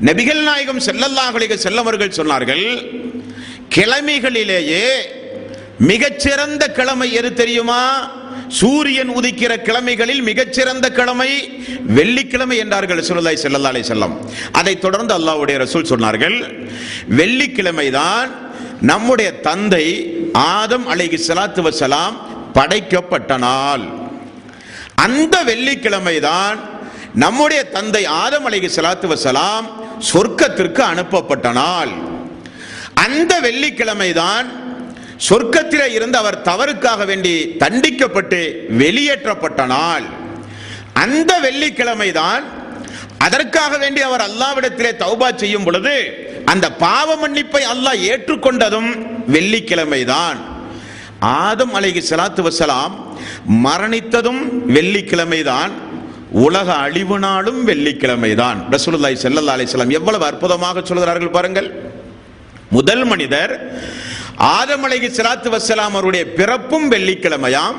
நபிகள் நாயகம் ஸல்லல்லாஹு செல்லவர்கள் சொன்னார்கள் கிழமைகளிலேயே மிகச்சிறந்த கிழமை எது தெரியுமா? சூரியன் உதிக்கிற கிழமைகளில் மிகச்சிறந்த கிழமை வெள்ளிக்கிழமை என்றார்கள் ரசூலுல்லாஹி ஸல்லல்லாஹு செல்லம் அதைத் தொடர்ந்து அல்லாஹ்வுடைய ரசூல் சொன்னார்கள் வெள்ளிக்கிழமை தான் நம்முடைய தந்தை ஆதம் அலைகி ஸலாத்து வஸலாம் படைக்கப்பட்ட நாள் அந்த வெள்ளிக்கிழமை தான் நம்முடைய தந்தை ஆதம் அலைகி சலாத்து வசலாம் சொர்க்கத்திற்கு அனுப்பப்பட்ட நாள் அந்த வெள்ளிக்கிழமை தான் சொர்க்கத்திலே இருந்து அவர் தவறுக்காக வேண்டி தண்டிக்கப்பட்டு வெளியேற்றப்பட்ட நாள் அந்த வெள்ளிக்கிழமை தான் அதற்காக வேண்டி அவர் அல்லாவிடத்திலே தௌபா செய்யும் பொழுது அந்த பாவ மன்னிப்பை அல்லாஹ் ஏற்றுக்கொண்டதும் வெள்ளிக்கிழமை தான் ஆதம் அலைகி சலாத்து வசலாம் மரணித்ததும் வெள்ளிக்கிழமை தான் உலக அழிவு நாளும் வெள்ளிக்கிழமை தான் செல்லல்லா அலிஸ்லாம் எவ்வளவு அற்புதமாக சொல்கிறார்கள் பாருங்கள். முதல் மனிதர் ஆதம் சிலாத்து ஸலாத்து வஸ்ஸலாம் அவருடைய பிறப்பும் வெள்ளிக்கிழமையாம்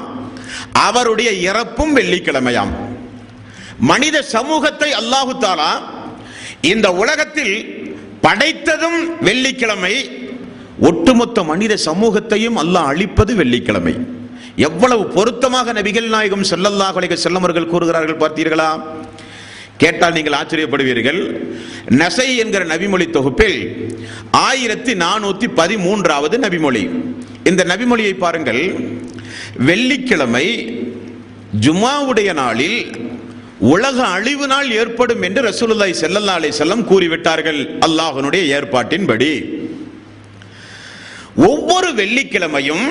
அவருடைய இறப்பும் வெள்ளிக்கிழமையாம். மனித சமூகத்தை அல்லாஹு தாலா இந்த உலகத்தில் படைத்ததும் வெள்ளிக்கிழமை ஒட்டுமொத்த மனித சமூகத்தையும் அல்லாஹ் அழிப்பது வெள்ளிக்கிழமை. எவ்வளவு பொருத்தமாக நபிகள் நாயகம் ஸல்லல்லாஹு அலைஹி செல்லமர்கள் கூறுகிறார்கள் பார்த்தீர்களா? கேட்டால் நீங்கள் ஆச்சரியப்படுவீர்கள். நசை என்கிற நபிமொழி தொகுப்பில் ஆயிரத்தி நானூத்தி பதிமூன்றாவது நபிமொழி. இந்த நபிமொழியை பாருங்கள். வெள்ளிக்கிழமை ஜுமாவுடைய நாளில் உலக அழிவு நாள் ஏற்படும் என்று ரசூலுல்லாய் செல்லல்லா அலை செல்லம் கூறிவிட்டார்கள். அல்லாஹனுடைய ஏற்பாட்டின்படி. ஒவ்வொரு வெள்ளிக்கிழமையும்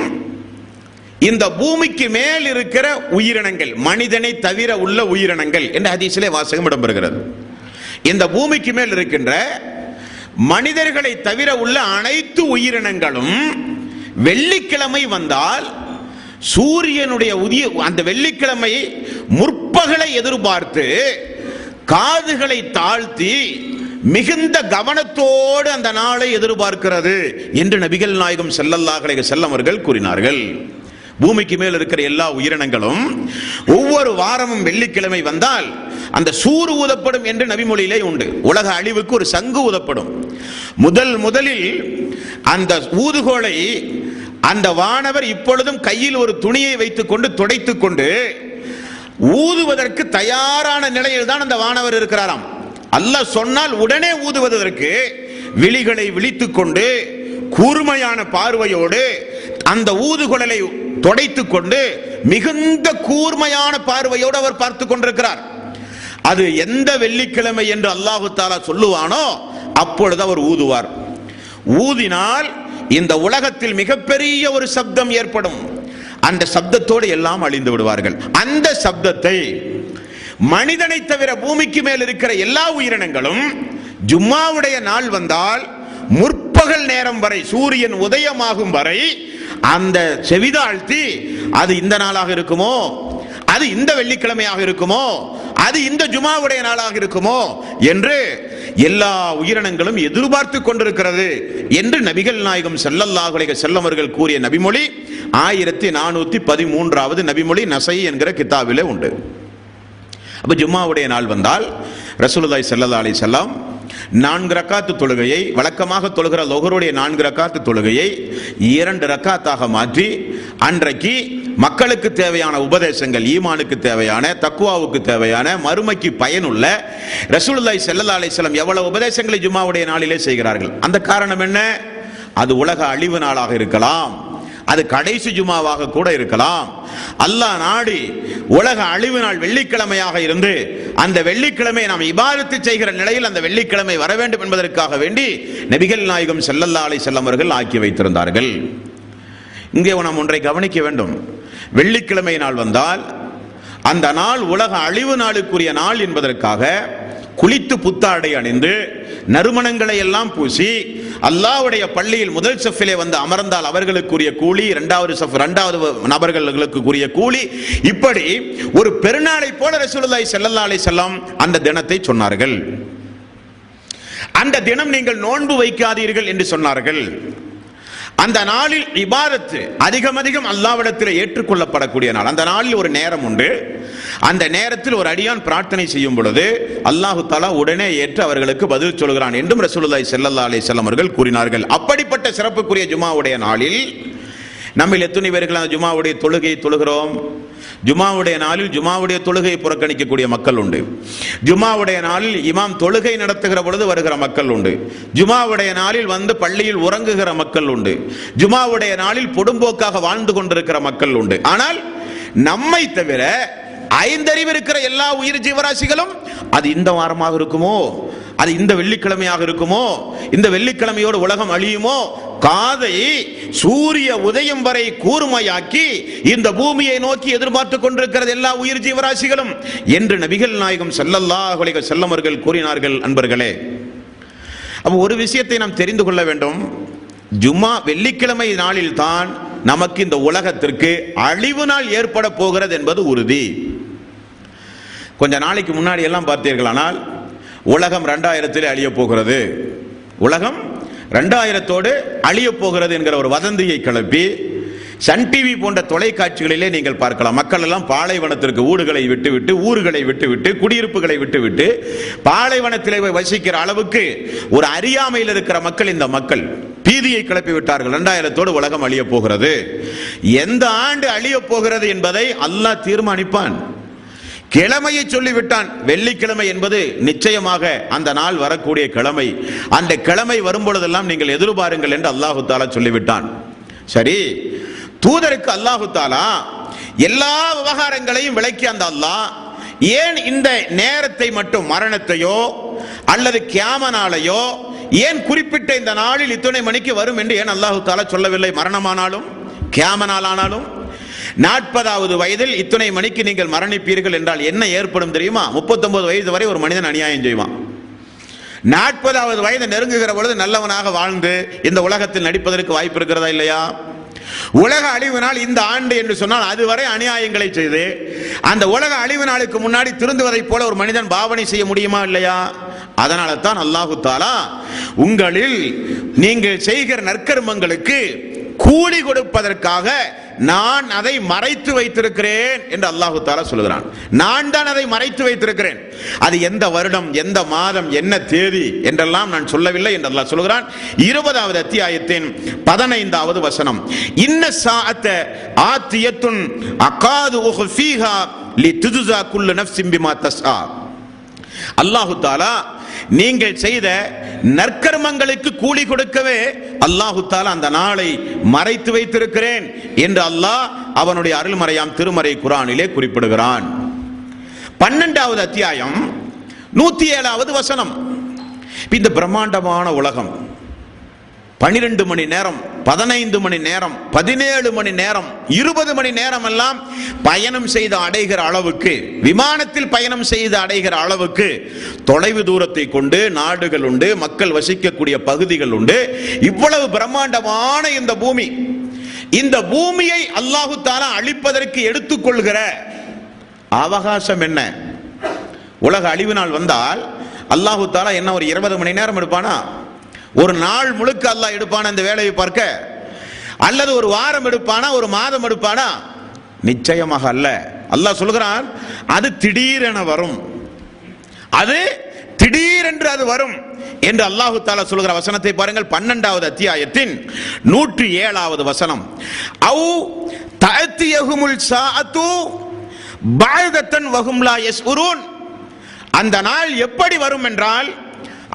இந்த பூமிக்கு மேல் இருக்கிற உயிரினங்கள் மனிதனை தவிர உள்ள உயிரினங்கள் என்ற ஹதீஸிலே வாசகம் இடம்பெறுகிறது. இந்த பூமிக்கு மேல் இருக்கின்ற மனிதர்களை தவிர உள்ள அனைத்து உயிரினங்களும் வெள்ளிக்கிழமை வந்தால் சூரியனுடைய உதிய அந்த வெள்ளிக்கிழமை முற்பகலை எதிர்பார்த்து காதுகளை தாழ்த்தி மிகுந்த கவனத்தோடு அந்த நாளை எதிர்பார்க்கிறது என்று நபிகள் நாயகம் செல்லல்லாஹலை செல்லவர்கள் கூறினார்கள். பூமிக்கு மேல் இருக்கிற எல்லா உயிரினங்களும் ஒவ்வொரு வாரமும் வெள்ளிக்கிழமை வந்தால் அந்த சூறு ஊதப்படும் என்று நபிமொழியிலே உண்டு. உலக அழிவுக்கு ஒரு சங்கு ஊதப்படும். முதல் முதலில் அந்த ஊதுகோலை அந்த வானவர் இப்பொழுதும் கையில் ஒரு துணியை வைத்துக் கொண்டு துடைத்துக் கொண்டு ஊதுவதற்கு தயாரான நிலையில் தான் அந்த வானவர் இருக்கிறாராம். அல்லாஹ் சொன்னால் உடனே ஊதுவதற்கு விழிகளை விழித்துக் கொண்டு கூர்மையான பார்வையோடு அந்த ஊதுகுழலை தொடைத்துக் கொண்டு மிகுந்த கூர்மையான பார்வையோடு அவர் பார்த்து கொண்டிருக்கிறார். அது எந்த வெள்ளிக்கிழமை என்று அல்லாஹு தாலா சொல்லுவானோ அப்பொழுது அவர் ஊதுவார். ஊதினால் இந்த உலகத்தில் மிகப்பெரிய ஒரு சப்தம் ஏற்படும். அந்த சப்தத்தோடு எல்லாம் அழிந்து விடுவார்கள். அந்த சப்தத்தை மனிதனை தவிர பூமிக்கு மேல் இருக்கிற எல்லா உயிரினங்களும் ஜும்மாவுடைய நாள் வந்தால் முற்பகல் நேரம் வரை சூரியன் உதயமாகும் வரை அந்த செவிதாழ்த்தி அது இந்த நாளாக இருக்குமோ? அது இந்த வெள்ளிக்கிழமையாக இருக்குமோ? அது இந்த ஜுமாவுடைய நாளாக இருக்குமோ? என்று எல்லா உயிரினங்களும் எதிர்பார்த்து கொண்டிருக்கிறது என்று நபிகள் நாயகம் ஸல்லல்லாஹு செல்லவர்கள் கூறிய நபிமொழி ஆயிரத்தி நானூத்தி பதிமூன்றாவது நபிமொழி நசை என்கிற கித்தாவிலே உண்டு. அப்போ ஜும்மாவுடைய நாள் வந்தால் ரசூலுல்லாஹி ஸல்லல்லாஹு அலி வஸல்லம் நான்கு ரக்காத்து தொழுகையை வழக்கமாக தொழுகிற லொகருடைய நான்கு ரக்காத்து தொழுகையை இரண்டு ரக்காத்தாக மாற்றி அன்றைக்கு மக்களுக்கு தேவையான உபதேசங்கள் ஈமானுக்கு தேவையான தக்குவாவுக்கு தேவையான மறுமைக்கு பயனுள்ள ரசூலுல்லாய் ஸல்லல்லாஹு அலைஹி செல்லம் எவ்வளவு உபதேசங்களை ஜும்மாவுடைய நாளிலே செய்கிறார்கள்? அந்த காரணம் என்ன? அது உலக அழிவு நாளாக இருக்கலாம். அது கடைசி ஜுமாவாக கூட இருக்கலாம். அல்லாஹ் நாடி உலக அழிவு நாள் வெள்ளிக்கிழமையாக இருந்து அந்த வெள்ளிக்கிழமை நாம் இபாரத்து செய்கிற நிலையில் அந்த வெள்ளிக்கிழமை வர வேண்டும் என்பதற்காக வேண்டி நபிகள் நாயகம் செல்லல்லா அலை வஸல்லம் அவர்கள் ஆக்கி வைத்திருந்தார்கள். இங்கே நாம் ஒன்றை கவனிக்க வேண்டும். வெள்ளிக்கிழமை நாள் வந்தால் அந்த நாள் உலக அழிவு நாளுக்குரிய நாள் என்பதற்காக குளித்து புத்தாடை அணிந்து நறுமணங்களை எல்லாம் பூசி அல்லாவுடைய பள்ளியில் முதல் சஃபிலே வந்து அமர்ந்தால் அவர்களுக்குரிய கூலி இரண்டாவது சஃப் இரண்டாவது நபர்களுக்கு கூலி. இப்படி ஒரு பெருநாளை போல ரசூலுல்லாஹி ஸல்லல்லாஹு அலைஹி வஸல்லம் அந்த தினத்தை சொன்னார்கள். அந்த தினம் நீங்கள் நோன்பு வைக்காதீர்கள் என்று சொன்னார்கள். அந்த நாளில் இபாரத்து அதிகம் அதிகம் அல்லாவிடத்தில் ஏற்றுக்கொள்ளப்படக்கூடிய நாள். அந்த நாளில் ஒரு நேரம் உண்டு. அந்த நேரத்தில் ஒரு அடியான் பிரார்த்தனை செய்யும் பொழுது அல்லாஹு தாலா உடனே ஏற்று அவர்களுக்கு பதில் சொல்கிறான் என்றும் ரசூலுல்லாய் செல்லல்லா அலி செல்லம் அவர்கள் கூறினார்கள். அப்படிப்பட்ட சிறப்புக்குரிய ஜுமாவுடைய நாளில் நம்மில் எத்தனை பேர்கள் அந்த ஜுமாவுடைய தொழுகையை தொழுகிறோம். ஜுமாவுடைய நாளில் ஜுமாவுடைய தொழுகையை புறக்கணிக்கக்கூடிய மக்கள் உண்டு. ஜுமாவுடைய நாளில் இமாம் தொழுகை நடத்துகிற பொழுது வருகிற மக்கள் உண்டு. ஜுமாவுடைய நாளில் வந்து பள்ளியில் உறங்குகிற மக்கள் உண்டு. ஜுமாவுடைய நாளில் பொடும்போக்காக வாழ்ந்து கொண்டிருக்கிற மக்கள் உண்டு. ஆனால் நம்மை தவிர ஐந்தறிவு இருக்கிற எல்லா உயிர் ஜீவராசிகளும் அது இந்த வாரமாக இருக்குமோ? அது இந்த வெள்ளிக்கிழமையாக இருக்குமோ? இந்த வெள்ளிக்கிழமையோடு உலகம் அழியுமோ? காதை சூரிய உதயம் வரை கூர்மையாக்கி இந்த பூமியை நோக்கி எதிர்பார்த்து கொண்டிருக்கிறது எல்லா உயிர் ஜீவராசிகளும் என்று நபிகள் நாயகம் ஸல்லல்லாஹு செல்லமர்கள் கூறினார்கள் அன்பர்களே. அப்போ ஒரு விஷயத்தை நாம் தெரிந்து கொள்ள வேண்டும். ஜும்மா வெள்ளிக்கிழமை நாளில் தான் நமக்கு இந்த உலகத்திற்கு அழிவு நாள் ஏற்பட போகிறது என்பது உறுதி. கொஞ்ச நாளைக்கு முன்னாடி எல்லாம் பார்த்தீர்களானால் உலகம் ரெண்டாயிரத்தில் அழிய போகிறது உலகம் ரெண்டாயிரத்தோடு அழிய போகிறது என்கிற ஒரு வதந்தியை கிளப்பி சன் டிவி போன்ற தொலைக்காட்சிகளிலே நீங்கள் பார்க்கலாம். மக்கள் எல்லாம் பாலைவனத்திற்கு ஊடுகளை விட்டுவிட்டு ஊர்களை விட்டுவிட்டு குடியிருப்புகளை விட்டுவிட்டு பாலைவனத்திலே வசிக்கிற அளவுக்கு ஒரு அறியாமையில் இருக்கிற மக்கள் இந்த மக்கள். பீதியை கிளப்பி விட்டார்கள் ரெண்டாயிரத்தோடு உலகம் அழிய போகிறது எந்த ஆண்டு அழிய போகிறது என்பதை அல்லாஹ் தீர்மானிப்பான். கிழமையை சொல்லிவிட்டான். வெள்ளிக்கிழமை என்பது நிச்சயமாக அந்த நாள் வரக்கூடிய கிழமை. அந்த கிழமை வரும்பொழுதெல்லாம் நீங்கள் எதிர்பாருங்கள் என்று அல்லாஹு தாலா சொல்லிவிட்டான். சரி தூதருக்கு அல்லாஹு தாலா எல்லா விவகாரங்களையும் விளக்கி அந்த அல்லாஹ் ஏன் இந்த நேரத்தை மட்டும் மரணத்தையோ அல்லது கியாம நாளையோ ஏன் குறிப்பிட்ட இந்த நாளில் இத்துணை மணிக்கு வரும் என்று ஏன் அல்லாஹு தாலா சொல்லவில்லை? மரணமானாலும் கியாம நாளானாலும் நாற்பதாவது வயதில் இத்தனை மணிக்கு நீங்கள் மரணிப்பீர்கள் என்றால் என்ன ஏற்படும் தெரியுமா? முப்பத்தொன்பது வயது வரை ஒரு மனிதன் அநியாயம் செய்வான். நாற்பதாவது வயது நெருங்குகிற பொழுது நல்லவனாக வாழ்ந்து இந்த உலகத்தில் நடிப்பதற்கு வாய்ப்பு இருக்கிறதா இல்லையா? உலக அழிவு நாள் இந்த ஆண்டு என்று சொன்னால் அதுவரை அநியாயங்களை செய்து அந்த உலக அழிவு நாளுக்கு முன்னாடி திருந்துவதைப் போல ஒரு மனிதன் பாவனை செய்ய முடியுமா இல்லையா? அதனால தான் அல்லாஹு தாலா உங்களில் நீங்கள் செய்கிற நற்கர்மங்களுக்கு கூலி கொடுப்பதற்காக நான் அதை மறைத்து வைத்திருக்கிறேன் என்று அல்லாஹு தாலா சொல்லுகிறான். நான் தான் அதை மறைத்து வைத்திருக்கிறேன். அது எந்த வருடம் எந்த மாதம் என்ன தேதி என்றெல்லாம் நான் சொல்லவில்லை என்று அல்லாஹ் சொல்லுகிறான். இருபதாவது அத்தியாயத்தின் பதினைந்தாவது வசனம். இன்ன சாத்த ஆத்தியத்துன் அகாது உஹ்ஃபீஹா லி துதுசா குல்லு நஃப் பிமா தஸ்ஆ. அல்லாஹு தாலா நீங்கள் செய்த நற்கர்மங்களுக்கு கூலி கொடுக்கவே அல்லாஹு தாலா அந்த நாளை மறைத்து வைத்திருக்கிறேன் என்று அல்லாஹ் அவனுடைய அருள்மறையாம் திருமறை குரானிலே குறிப்பிடுகிறான். பன்னெண்டாவது அத்தியாயம் நூத்தி ஏழாவது வசனம். இந்த பிரம்மாண்டமான உலகம். பனிரெண்டு மணி நேரம் பதினைந்து மணி நேரம் பதினேழு மணி நேரம் இருபது மணி நேரம் எல்லாம் பயணம் செய்து அடைகிற அளவுக்கு விமானத்தில் பயணம் செய்து அடைகிற அளவுக்கு தொலைவு தூரத்தை கொண்டு நாடுகள் உண்டு மக்கள் வசிக்கக்கூடிய பகுதிகள் உண்டு. இவ்வளவு பிரம்மாண்டமான இந்த பூமி. இந்த பூமியை அல்லாஹு தாலா அழிப்பதற்கு எடுத்துக்கொள்கிற அவகாசம் என்ன? உலக அழிவு நாள் வந்தால் அல்லாஹு தாலா என்ன ஒரு இருபது மணி நேரம் எடுப்பானா? ஒரு நாள் முழுக்க அல்லாஹ் எடுப்பான இந்த வேலையை பார்க்க? அல்லது ஒரு வாரம் எடுப்பானா ஒரு மாதம் எடுப்பானா? நிச்சயமாக அல்ல. அல்லாஹ் சொல்கிறான் அது திடீரென வரும். அது திடீரென்று அது வரும் என்று அல்லாஹு தாலா சொல்கிற வசனத்தை பாருங்கள். பன்னெண்டாவது அத்தியாயத்தின் நூற்றி ஏழாவது வசனம். அவு எகுமுல் சாத்து பாயதத்தன் வகும்லா எஸ் உருன் அந்த நாள் எப்படி வரும் என்றால்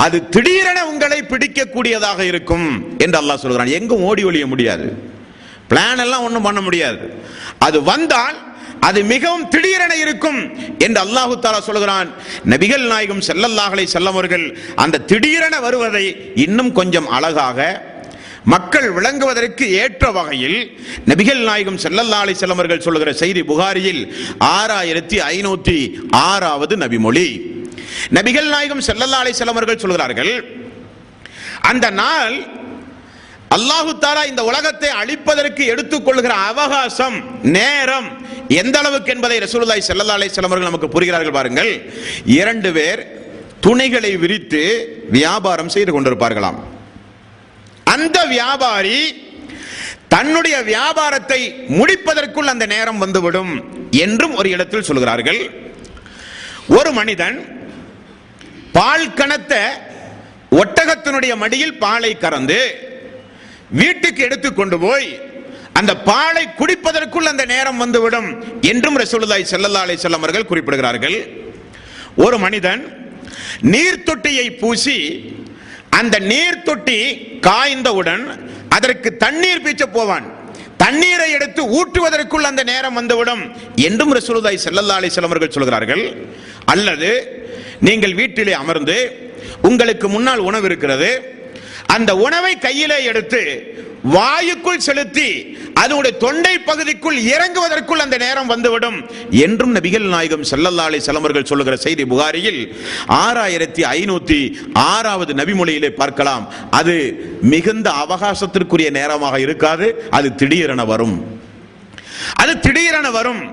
அது திடீரென உங்களை பிடிக்கக்கூடியதாக இருக்கும் என்று அல்லாஹ் சொல்கிறான். எங்கும் ஓடி ஒழிய முடியாது. பிளான் எல்லாம் ஒன்றும் பண்ண முடியாது. அது வந்தால் அது மிகவும் திடீரென இருக்கும் என்று அல்லாஹு தாலா சொல்கிறான். நபிகள் நாயகம் செல்லல்லாஹலை செல்லவர்கள் அந்த திடீரென வருவதை இன்னும் கொஞ்சம் அழகாக மக்கள் விளங்குவதற்கு ஏற்ற வகையில் நபிகள் நாயகம் செல்லல்லாலை செல்லவர்கள் சொல்லுகிற செய்தி புகாரியில் ஆறாயிரத்தி ஐநூத்தி ஆறாவது நபிமொழி. நபிகள் நாயகம் செல்லல்லாலை செல்லவர்கள் சொல்கிறார்கள் அந்த நாள் அல்லாஹு தாலா இந்த உலகத்தை அழிப்பதற்கு எடுத்துக்கொள்கிற அவகாசம் நேரம் எந்த அளவுக்கு என்பதை ரசூலுல்லாஹி செல்லல்லா அலை செல்லவர்கள் நமக்கு புரிகிறார்கள் பாருங்கள். இரண்டு பேர் துணிகளை விரித்து வியாபாரம் செய்து கொண்டிருப்பார்களாம். அந்த வியாபாரி தன்னுடைய வியாபாரத்தை முடிப்பதற்குள் அந்த நேரம் வந்துவிடும் என்றும் ஒரு இடத்தில் சொல்கிறார்கள். ஒரு மனிதன் பால் கணத்த ஒட்டகத்தினுடைய மடியில் பாலை கறந்து வீட்டுக்கு எடுத்து கொண்டு போய் அந்த பாலை குடிப்பதற்குள் அந்த நேரம் வந்துவிடும் என்றும் ரசூலுல்லாஹி செல்லல்லா அலை வஸல்லம் அவர்கள் குறிப்பிடுகிறார்கள். ஒரு மனிதன் நீர் தொட்டியை பூசி அந்த நீர் தொட்டி காய்ந்தவுடன் அதற்கு தண்ணீர் பீச்ச போவான். தண்ணீரை எடுத்து ஊற்றுவதற்குள் அந்த நேரம் வந்துவிடும் என்றும் ரசூலுதாய் செல்லல்லா அலைஹி வஸல்லம் அவர்கள் சொல்கிறார்கள். அல்லது நீங்கள் வீட்டிலே அமர்ந்து உங்களுக்கு முன்னால் உணவு இருக்கிறது அந்த உணவை கையிலே எடுத்து வாயுக்குள் செலுத்தி அதனுடைய தொண்டை பகுதிக்குள் இறங்குவதற்குள் அந்த நேரம் வந்துவிடும் என்றும் நபிகள் நாயகம் செல்லல்லாலை செலவர்கள் சொல்லுகிற செய்தி புகாரியில் ஆறாயிரத்தி ஐநூத்தி ஆறாவது நபிமொழியிலே பார்க்கலாம். அது மிகுந்த அவகாசத்திற்குரிய நேரமாக இருக்காது. அது திடீரென வரும். அது திடீரென வரும்.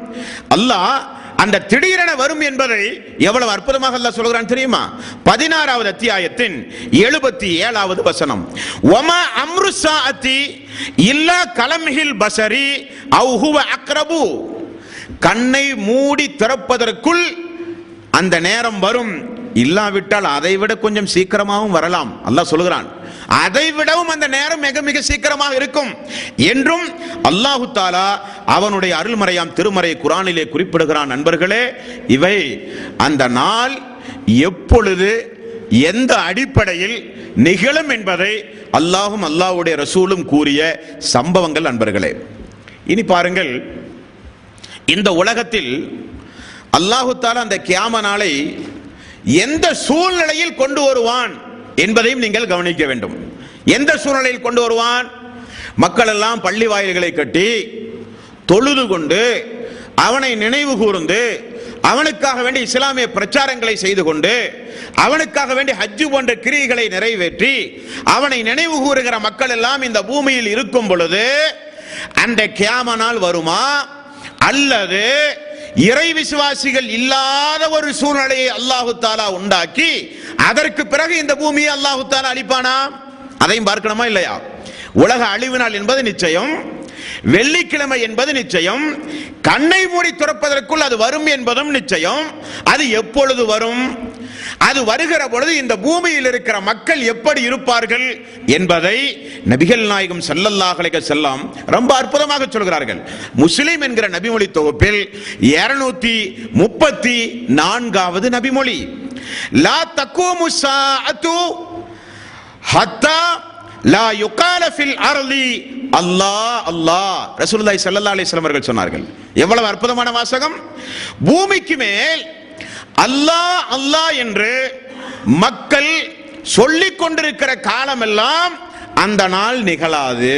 அல்லாஹ் அந்த திடீரென வரும் என்பதை எவ்வளவு அற்புதமாக அல்லாஹ் சொல்கிறான் தெரியுமா? பதினாறாவது அத்தியாயத்தின் எழுபத்தி ஏழாவது வசனம். ஒமா அம்ருசா அத்தி இல்லா கலம்ஹில் பசரி அவுஹுவ அக்ரபு. கண்ணை மூடி திறப்பதற்குள் அந்த நேரம் வரும். இல்லாவிட்டால் அதை விட கொஞ்சம் சீக்கிரமாகவும் வரலாம். அல்லாஹ் சொல்கிறான் அதை விடவும் அந்த நேரம் மிக மிக சீக்கிரமாக இருக்கும். என்றும் அல்லாஹு தாலா அவனுடைய அருள்மறையாம் திருமறை குரானிலே குறிப்பிடுகிறான் நண்பர்களே. இவை அந்த நாள் எப்பொழுது எந்த அடிப்படையில் நிகழும் என்பதை அல்லாஹும் அல்லாஹ்வுடைய ரசூலும் கூறிய சம்பவங்கள் நண்பர்களே. இனி பாருங்கள். இந்த உலகத்தில் அல்லாஹு தாலா அந்த கியாம நாளை எந்த சூழ்நிலையில் கொண்டு வருவான் என்பதையும் நீங்கள் கவனிக்க வேண்டும். எந்த சூழ்நிலையில் கொண்டு வருவான்? மக்கள் எல்லாம் பள்ளி வாயில்களை கட்டி தொழுது கொண்டு அவனை நினைவு கூர்ந்து அவனுக்காக வேண்டி இஸ்லாமிய பிரச்சாரங்களை செய்து கொண்டு அவனுக்காக வேண்டி ஹஜ்ஜு போன்ற கிரியைகளை நிறைவேற்றி அவனை நினைவு கூறுகிற மக்கள் எல்லாம் இந்த பூமியில் இருக்கும் பொழுது அந்த கியாம நாள் வருமா? அல்லது இறை விசுவாசிகள் இல்லாத ஒரு சூழ்நிலையை அல்லாஹு தாலா உண்டாக்கி அதற்கு பிறகு இந்த பூமியை அல்லாஹு தாலா அளிப்பானா அதையும் பார்க்கணுமா இல்லையா? உலக அழிவு நாள் என்பது நிச்சயம் வெள்ளிக்கிழமை என்பது நிச்சயம் கண்ணை மூடி துறப்பதற்குள் அது வரும் என்பதும் நிச்சயம். அது எப்பொழுது வரும்? அது வருகிற பொழுது இந்த பூமியில் இருக்கிற மக்கள் எப்படி இருப்பார்கள் என்பதை நபிகள் நாயகம் ஸல்லல்லாஹு செல்லாம் ரொம்ப அற்புதமாக சொல்கிறார்கள். முஸ்லிம் என்கிற நபிமொழி தொகுப்பில் இருநூத்தி முப்பத்தி நான்காவது நபிமொழி லா தக்கூமு சாஅத்து ஹத்தா லா யுகால ஃபில் அர்லி அல்லாஹ் அல்லாஹ். ரசூலுல்லாஹி ஸல்லல்லாஹு அலைஹி வஸல்லம் அவர்கள் சொன்னார்கள். எவ்வளவு அற்புதமான வாசகம்? பூமிக்கு மேல் அல்லாஹ் அல்லாஹ் என்று மக்கள் சொல்லிக் கொண்டிருக்கிற காலமெல்லாம் அந்த நாள் நிகழாது.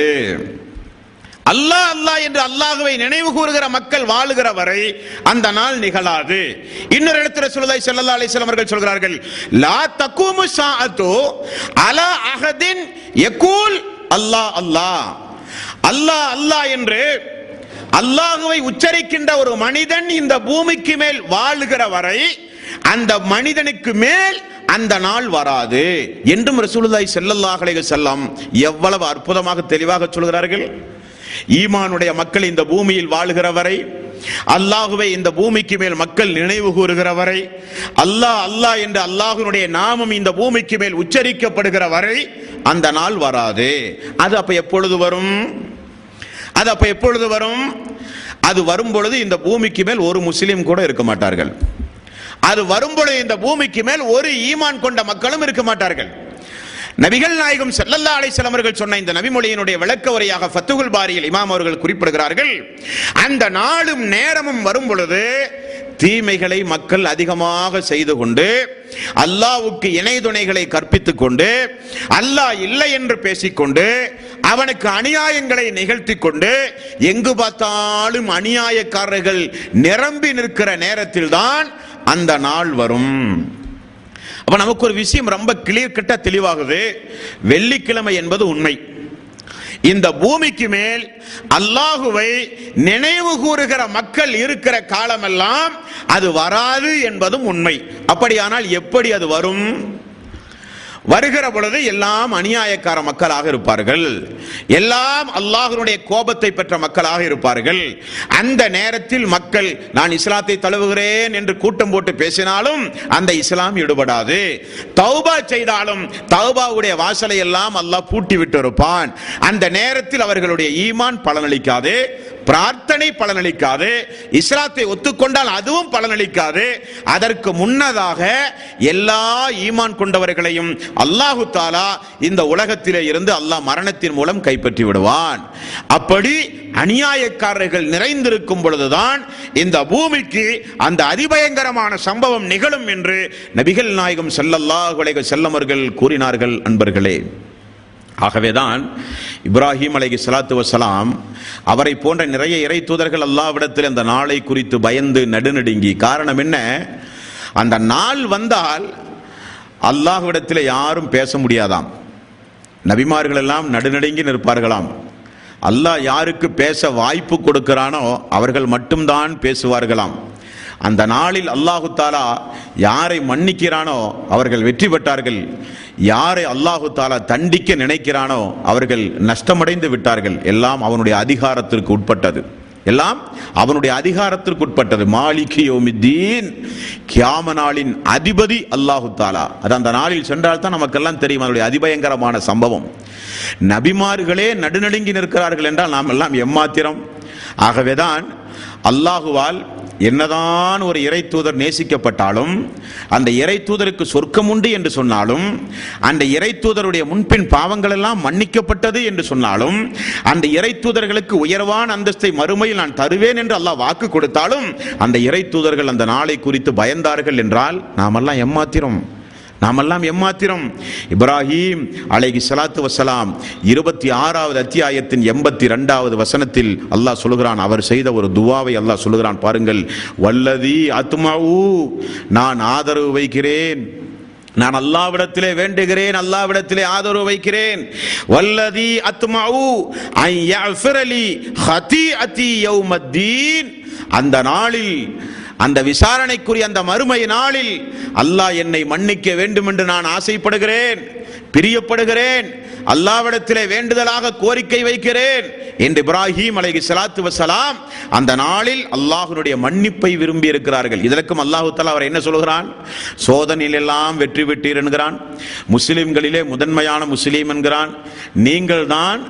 அல்லாஹ் அல்லாஹ் என்று அல்லாஹுவை நினைவு கூறுகிற மக்கள் வாழுகிற வரை அந்த நாள் நிகழாது. இன்னொரு இடத்துல சொல்லுதாய் செல்லல்லா அலைஹி அவர்கள் சொல்கிறார்கள் லா தக்கூமு சாஅத்து அலா அஹதின் யகூல் அல்லாஹ் அல்லாஹ். அல்லாஹ் அல்லாஹ் என்று அல்லாஹுவை உச்சரிக்கின்ற ஒரு மனிதன் இந்த பூமிக்கு மேல் வாழுகிற வரை அந்த மனிதனுக்கு மேல் அந்த நாள் வராது. என்றும் ரசூலுல்லாஹி ஸல்லல்லாஹு அலைஹி வஸல்லம் எவ்வளவு அற்புதமாக தெளிவாக சொல்கிறார்கள்? ஈமானுடைய மக்கள் இந்த பூமியில் வாழுகிற வரை அல்லாஹுவை இந்த பூமிக்கு மேல் மக்கள் நினைவு கூறுகிற வரை அல்லாஹ் அல்லாஹ் என்று அல்லாஹுனுடைய நாமம் இந்த பூமிக்கு மேல் உச்சரிக்கப்படுகிற வரை அந்த நாள் வராது. அது அப்ப எப்பொழுது வரும்? அது அப்போ எப்பொழுது வரும்? அது வரும் பொழுது இந்த பூமிக்கு மேல் ஒரு முஸ்லீம் கூட இருக்க மாட்டார்கள். அது வரும் பொழுது இந்த பூமிக்கு மேல் ஒரு ஈமான் கொண்ட மக்களும் இருக்க மாட்டார்கள். நபிகள் நாயகம் செல்லல்லா அலைஹி அவர்கள் சொன்ன இந்த நபிமொழியினுடைய விளக்க உரையாக ஃபத்துகுல் பாரியில் இமாம் அவர்கள் குறிப்பிடுகிறார்கள் அந்த நாளும் நேரமும் வரும் பொழுது தீமைகளை மக்கள் அதிகமாக செய்து கொண்டு அல்லாவுக்கு இணை துணைகளை கற்பித்துக் கொண்டு அல்லாஹ் இல்லை என்று பேசிக்கொண்டு அவனுக்கு அநியாயங்களை நிகழ்த்தி கொண்டு எங்கு பார்த்தாலும் அநியாயக்காரர்கள் நிரம்பி நிற்கிற நேரத்தில் தான் அந்த நாள் வரும். அப்ப நமக்கு ஒரு விஷயம் ரொம்ப கிளியர் கட்ட தெளிவாகுது. வெள்ளிக்கிழமை என்பது உண்மை. இந்த பூமிக்கு மேல் அல்லாஹுவை நினைவு கூறுகிற மக்கள் இருக்கிற காலமெல்லாம் அது வராது என்பதும் உண்மை. அப்படியானால் எப்படி அது வரும்? வருகிற பொழுது எல்லாம் அநியாயக்கார மக்களாக இருப்பார்கள். எல்லாம் அல்லாஹனுடைய கோபத்தை பெற்ற மக்களாக இருப்பார்கள். அந்த நேரத்தில் மக்கள் நான் இஸ்லாத்தை தழுவுகிறேன் என்று கூட்டம் போட்டு பேசினாலும் அந்த இஸ்லாம் ஈடுபடாது. தௌபா செய்தாலும் தௌபாவுடைய வாசலை எல்லாம் அல்லாஹ் பூட்டி விட்டு இருப்பான் அந்த நேரத்தில் அவர்களுடைய ஈமான் பலனளிக்காது. பிரார்த்தனை பலனளிக்காது இஸ்லாத்தை ஒத்துக்கொண்டால் அதுவும் பலனளிக்காது. அதற்கு முன்னதாக எல்லா ஈமான் கொண்டவர்களையும் அல்லாஹு தாலா இந்த உலகத்திலே இருந்து அல்லாஹ் மரணத்தின் மூலம் கைப்பற்றி விடுவான். அப்படி அநியாயக்காரர்கள் நிறைந்திருக்கும் பொழுதுதான் இந்த பூமிக்கு அந்த அதிபயங்கரமான சம்பவம் நிகழும் என்று நபிகள் நாயகம் செல்லல்லா உலக செல்லமர்கள் கூறினார்கள் அன்பர்களே. ஆகவேதான் இப்ராஹிம் அலைகி சலாத்து வசலாம் அவரை போன்ற நிறைய இறை தூதர்கள் அல்லாவிடத்தில் அந்த நாளை குறித்து பயந்து நடுநடுங்கி. காரணம் என்ன? அந்த நாள் வந்தால் அல்லாஹ்விடத்தில் யாரும் பேச முடியாதாம். நபிமார்கள் எல்லாம் நடுநடுங்கி நிற்பார்களாம். அல்லாஹ் யாருக்கு பேச வாய்ப்பு கொடுக்கிறானோ அவர்கள் மட்டும்தான் பேசுவார்களாம். அந்த நாளில் அல்லாஹு தாலா யாரை மன்னிக்கிறானோ அவர்கள் வெற்றி பெற்றார்கள். யாரை அல்லாஹு தாலா தண்டிக்க நினைக்கிறானோ அவர்கள் நஷ்டமடைந்து விட்டார்கள். எல்லாம் அவனுடைய அதிகாரத்திற்கு உட்பட்டது. எல்லாம் அவனுடைய அதிகாரத்திற்கு உட்பட்டது. மாளிகையோமித்தீன் கியாம நாளின் அதிபதி அல்லாஹு தாலா. அது அந்த நாளில் சென்றால் தான் நமக்கெல்லாம் தெரியும் அதனுடைய அதிபயங்கரமான சம்பவம். நபிமார்களே நடுநடுங்கி நிற்கிறார்கள் என்றால் நாம் எல்லாம் எம்மாத்திரம். ஆகவேதான் அல்லாஹுவால் என்னதான் ஒரு இறை தூதர் நேசிக்கப்பட்டாலும் அந்த இறை தூதருக்கு சொர்க்கம் உண்டு என்று சொன்னாலும் அந்த இறை தூதருடைய முன்பின் பாவங்கள் எல்லாம் மன்னிக்கப்பட்டது என்று சொன்னாலும் அந்த இறை தூதர்களுக்கு உயர்வான அந்தஸ்தை மறுமையில் நான் தருவேன் என்று அல்லாஹ் வாக்கு கொடுத்தாலும் அந்த இறை தூதர்கள் அந்த நாளை குறித்து பயந்தார்கள் என்றால் நாமெல்லாம் எம்மாத்திரம் நாமெல்லாம் எம்மாத்திரம். இப்ராஹிம் அலைகி சலாத்து வசலாம் இருபத்தி ஆறாவது அத்தியாயத்தின் எண்பத்தி ரெண்டாவது வசனத்தில் அல்லாஹ் சொல்லுகிறான். அவர் செய்த ஒரு துவாவை அல்லாஹ் சொல்லுகிறான். பாருங்கள். வல்லதி அத்மாவு நான் ஆதரவு வைக்கிறேன். நான் அல்லாவிடத்திலே வேண்டுகிறேன். அல்லாவிடத்திலே ஆதரவு வைக்கிறேன். வல்லதி அத்மாவு ஐ யஃபிரலி ஹதீஅதி யௌமத்தீன். அந்த நாளில் அந்த விசாரணைக்குரிய அந்த மறுமை நாளில் அல்லாஹ் என்னை மன்னிக்க வேண்டும் என்று நான் ஆசைப்படுகிறேன். பிரியப்படுகிறேன். அல்லாவிடத்திலே வேண்டுதலாக கோரிக்கை வைக்கிறேன். என்று இப்ராஹிம் அலைகி சலாத்து வசலாம் அந்த நாளில் அல்லாஹ்வுடைய மன்னிப்பை விரும்பி இருக்கிறார்கள் இதற்கும் அல்லாஹு தலா அவர் என்ன சொல்கிறான்? சோதனையில் எல்லாம் வெற்றி பெற்றீர் என்கிறான். முஸ்லிம்களிலே முதன்மையான முஸ்லீம் என்கிறான். நீங்கள் தான்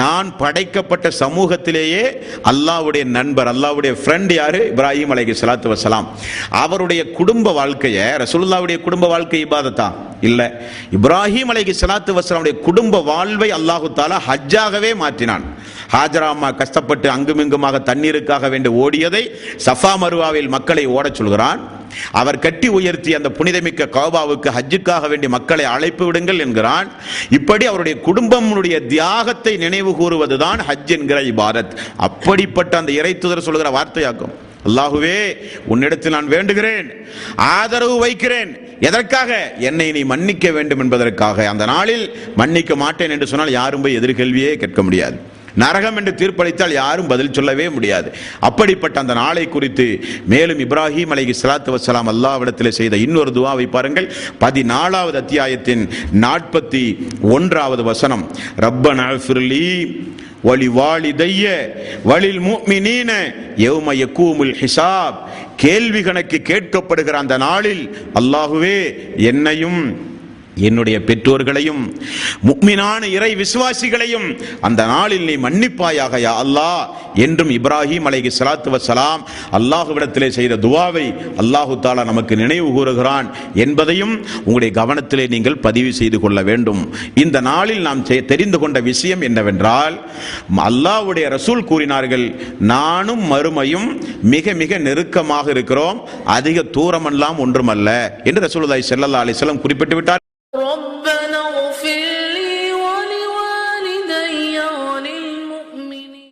நான் படைக்கப்பட்ட சமூகத்திலேயே அல்லாஹ்வுடைய நண்பர் அல்லாவுடைய ஃப்ரெண்ட் யாரு? இப்ராஹிம் அலைகி சலாத்து வசலாம் அவருடைய குடும்ப வாழ்க்கையை ரசூல்லாவுடைய குடும்ப வாழ்க்கை இபாதத்தான் இல்லை. இப்ராஹிம் அலைகி சலாத்து வஸலாமுடைய குடும்ப வாழ்வை அல்லாஹு தாலா ஹஜ்ஜாகவே மாற்றினான். ஹாஜரா அம்மா கஷ்டப்பட்டு அங்குமிங்குமாக தண்ணீருக்காக வேண்டி ஓடியதை சஃபா மருவாவில் மக்களை ஓடச் சொல்கிறான். அவர் கட்டி உயர்த்தி அந்த புனிதமிக்க கௌபாவுக்கு ஹஜ்ஜுக்காக வேண்டி மக்களை அழைப்பு விடுங்கள் என்கிறான். இப்படி அவருடைய குடும்பமுடைய தியாகத்தை நினைவு கூறுவதுதான் ஹஜ் என்கிற இபாரத். அப்படிப்பட்ட அந்த இறைத்துதர் சொல்கிற வார்த்தையாக்கும் அல்லாஹுவே உன்னிடத்தில் நான் வேண்டுகிறேன் ஆதரவு வைக்கிறேன். எதற்காக? என்னை நீ மன்னிக்க வேண்டும் என்பதற்காக. அந்த நாளில் மன்னிக்க மாட்டேன் என்று சொன்னால் யாரும் போய் எதிர்கேள்வியே கேட்க முடியாது. நரகம் என்று தீர்ப்பளித்தால் யாரும் பதில் சொல்லவே முடியாது. அப்படிப்பட்ட அந்த நாளை குறித்து மேலும் இப்ராஹிம் அலைஹி சலாத்து வசலாம் அல்லாவிடத்தில் செய்த இன்னொரு துவாவை பாருங்கள். பதினாலாவது அத்தியாயத்தின் நாற்பத்தி ஒன்றாவது வசனம். ரப்பன் ஃபிர்லி வலி வாலிதைய வலில் முஃமினீன யௌம யகூமுல் ஹிசாப். கேள்வி கணக்கு கேட்கப்படுகிற அந்த நாளில் அல்லாஹுவே என்னையும் என்னுடைய பெற்றோர்களையும் முக்மினான இறை விசுவாசிகளையும் அந்த நாளில் நீ மன்னிப்பாயாக யா அல்லாஹ். என்றும் இப்ராஹிம் அலைகி சலாத்து வசலாம் அல்லாஹுவிடத்திலே செய்த துவாவை அல்லாஹு தாலா நமக்கு நினைவு கூறுகிறான் என்பதையும் உங்களுடைய கவனத்திலே நீங்கள் பதிவு செய்து கொள்ள வேண்டும். இந்த நாளில் நாம் செ- தெரிந்து கொண்ட விஷயம் என்னவென்றால் அல்லாஹ்வுடைய ரசூல் கூறினார்கள் நானும் மறுமையும் மிக மிக நெருக்கமாக இருக்கிறோம் அதிக தூரமெல்லாம் ஒன்றுமல்ல என்று ரசூல் செல்லல்லா அலிஸ்லாம் குறிப்பிட்டு விட்டார் ربنا اغفر